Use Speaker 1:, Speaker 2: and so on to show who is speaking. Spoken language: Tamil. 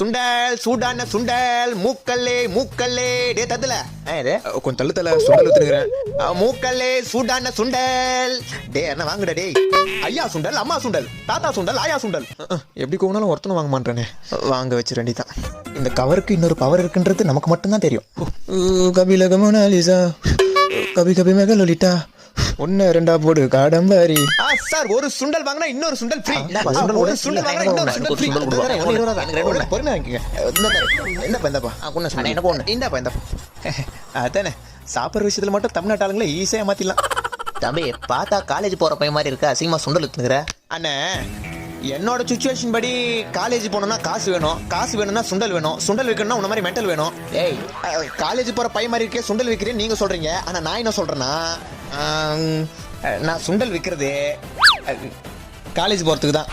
Speaker 1: சுண்டல் சூடான சுண்டல் மூக்கல்லே மூக்கல்லே. டே தத்துல
Speaker 2: கொஞ்சம் தள்ளு தல சுண்டல் ஊத்துனுங்கிறேன்
Speaker 1: மூக்கல்லே சூடான சுண்டல். டே என்ன வாங்குடா டேய்? ஐயா சுண்டல் அம்மா சுண்டல் தாத்தா சுண்டல் ஆயா சுண்டல்.
Speaker 2: எப்படி கோவனாலும் ஒருத்தனும் வாங்க மாட்டேனே.
Speaker 1: வாங்க வச்சு ரெண்டிதான் இந்த கவருக்கு இன்னொரு பவர் இருக்குன்றது நமக்கு மட்டும்தான் தெரியும்.
Speaker 2: கபில கமனாலிசா கபி கபி மெகலோலிட்டா. ஒன்னு ரெண்டா போடு காடம்பாரி
Speaker 1: ஆ சார் ஒரு சுண்டல் வாங்கினா இன்னொரு சுண்டல் ஃப்ரீ ஒரு. சுண்டல் வாங்கினா இன்னொரு சுண்டல் ஃப்ரீ. பொறுமை வாங்கிக்கங்க. பாரு. இந்தாப்பா
Speaker 3: வா சுண்டல். எனக்கு ஒண்ணு.
Speaker 1: இந்தாப்பா இந்தாப்பா அதானே சாப்பிட்ற விஷயத்துல மட்டும் தமிழ்நாட்டு ஆளுங்களை ஈஸியா மாத்திடலாம்.
Speaker 3: தம்பி பார்த்தா காலேஜ் போற பையன் மாதிரி இருக்க? அசிங்கமா சுண்டல் ஊத்துனுக்குற
Speaker 1: அண்ணே என்னோட சுச்சுவேஷன் படி காலேஜ் போகணும்னா காசு வேணும். காசு வேணும்னா சுண்டல் வேணும். சுண்டல் வைக்கணும்னா உன்ன மாதிரி மெட்டல் வேணும்.
Speaker 3: ஏய்.
Speaker 1: காலேஜ் போற பையன் மாதிரி இருக்கே சுண்டல் விற்கிறேன் நீங்க சொல்றீங்க. ஆனா நான் என்ன சொல்றேன்னா ஆம், நான் சுண்டல் விற்கிறது காலேஜ் போகிறதுக்கு தான்